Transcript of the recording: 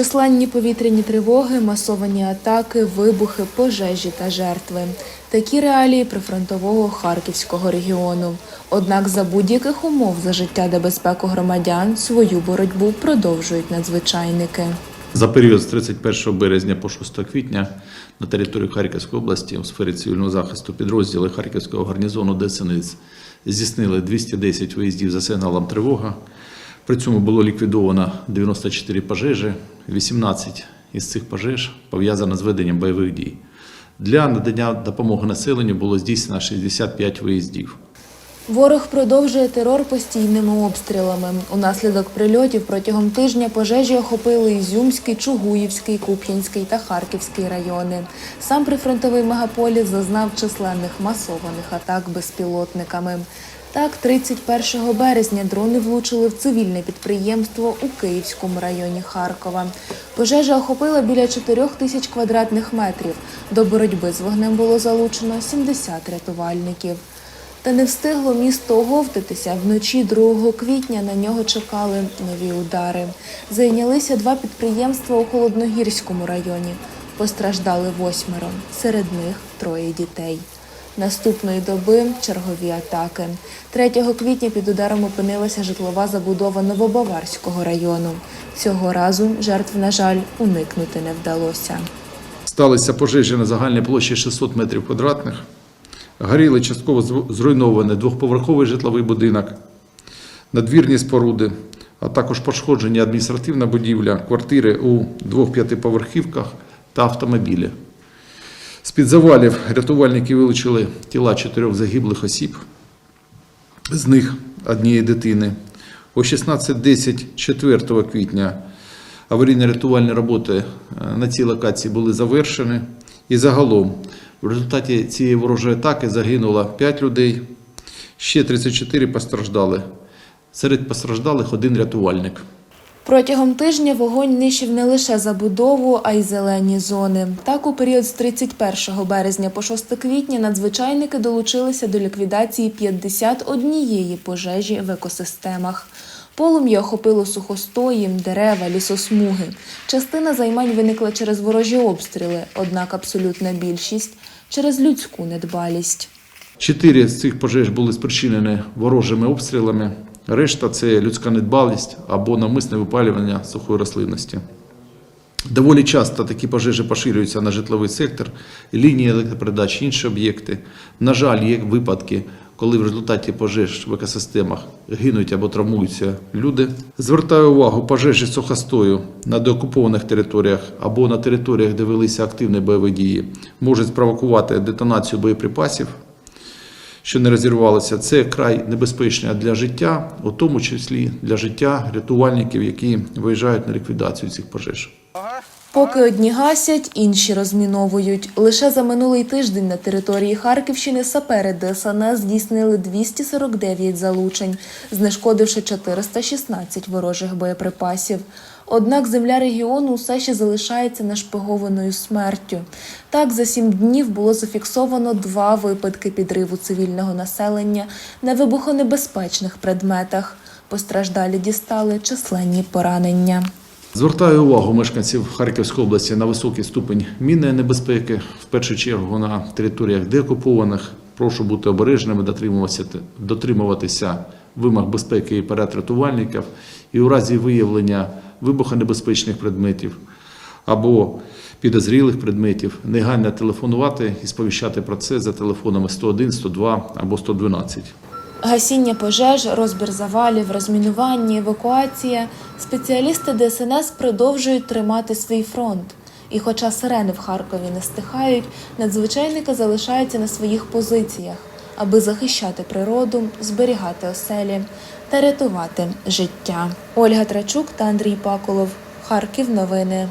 Численні повітряні тривоги, масовані атаки, вибухи, пожежі та жертви. Такі реалії прифронтового харківського регіону. Однак за будь-яких умов за життя та безпеку громадян свою боротьбу продовжують надзвичайники. За період з 31 березня по 6 квітня на території Харківської області у сфері цивільного захисту підрозділи Харківського гарнізону ДСНС здійснили 210 виїздів за сигналом тривога. При цьому було ліквідовано 94 пожежі, 18 із цих пожеж пов'язано з веденням бойових дій. Для надання допомоги населенню було здійснено 65 виїздів. Ворог продовжує терор постійними обстрілами. Унаслідок прильотів протягом тижня пожежі охопили Ізюмський, Чугуївський, Куп'янський та Харківський райони. Сам прифронтовий мегаполіс зазнав численних масованих атак безпілотниками. Так, 31 березня дрони влучили в цивільне підприємство у Київському районі Харкова. Пожежа охопила біля 4 тисяч квадратних метрів. До боротьби з вогнем було залучено 70 рятувальників. Та не встигло місто оговтатися. Вночі 2 квітня на нього чекали нові удари. Зайнялися два підприємства у Холодногірському районі. Постраждали восьмеро, серед них троє дітей. Наступної доби чергові атаки. 3 квітня під ударом опинилася житлова забудова Новобаварського району. Цього разу жертв, на жаль, уникнути не вдалося. Сталися пожежі на загальній площі 600 метрів квадратних. Горіли частково зру- зруйнований двохповерховий житловий будинок, надвірні споруди, а також пошкоджені адміністративна будівля, квартири у двох п'ятиповерхівках та автомобілі. З-під завалів рятувальники вилучили тіла чотирьох загиблих осіб, з них однієї дитини. О 16.10 4 квітня аварійно-рятувальні роботи е, на цій локації були завершені. І загалом в результаті цієї ворожої атаки загинуло 5 людей, ще 34 постраждали. Серед постраждалих один рятувальник. Протягом тижня вогонь нищив не лише забудову, а й зелені зони. Так, у період з 31 березня по 6 квітня надзвичайники долучилися до ліквідації 51 пожежі в екосистемах. Полум'я охопило сухостої, дерева, лісосмуги. Частина займань виникла через ворожі обстріли, однак абсолютна більшість через людську недбалість. Чотири з цих пожеж були спричинені ворожими обстрілами. Решта це людська недбалість або навмисне випалювання сухої рослинності. Доволі часто такі пожежі поширюються на житловий сектор, лінії електропередач, інші об'єкти. На жаль, є випадки, коли в результаті пожеж в екосистемах гинуть або травмуються люди. Звертаю увагу, пожежі сухостою на деокупованих територіях або на територіях, де велися активні бойові дії, можуть спровокувати детонацію боєприпасів, що не розірвалися. Це край небезпечний для життя, у тому числі для життя рятувальників, які виїжджають на ліквідацію цих пожеж. Поки одні гасять, інші розміновують. Лише за минулий тиждень на території Харківщини сапери ДСНС здійснили 249 залучень, знешкодивши 416 ворожих боєприпасів. Однак земля регіону все ще залишається нашпигованою смертю. Так, за сім днів було зафіксовано два випадки підриву цивільного населення на вибухонебезпечних предметах. Постраждалі дістали численні поранення. Звертаю увагу мешканців Харківської області на високий ступень мінної небезпеки, в першу чергу на територіях деокупованих. Прошу бути обережними, дотримуватися, дотримуватися вимог безпеки і поряд рятувальників. І у разі виявлення вибухонебезпечних предметів або підозрілих предметів негайно телефонувати і сповіщати про це за телефонами 101, 102 або 112. Гасіння пожеж, розбір завалів, розмінування, евакуація. Спеціалісти ДСНС продовжують тримати свій фронт. І хоча сирени в Харкові не стихають, надзвичайники залишаються на своїх позиціях, аби захищати природу, зберігати оселі та рятувати життя. Ольга Трачук та Андрій Паколов. Харків. Новини.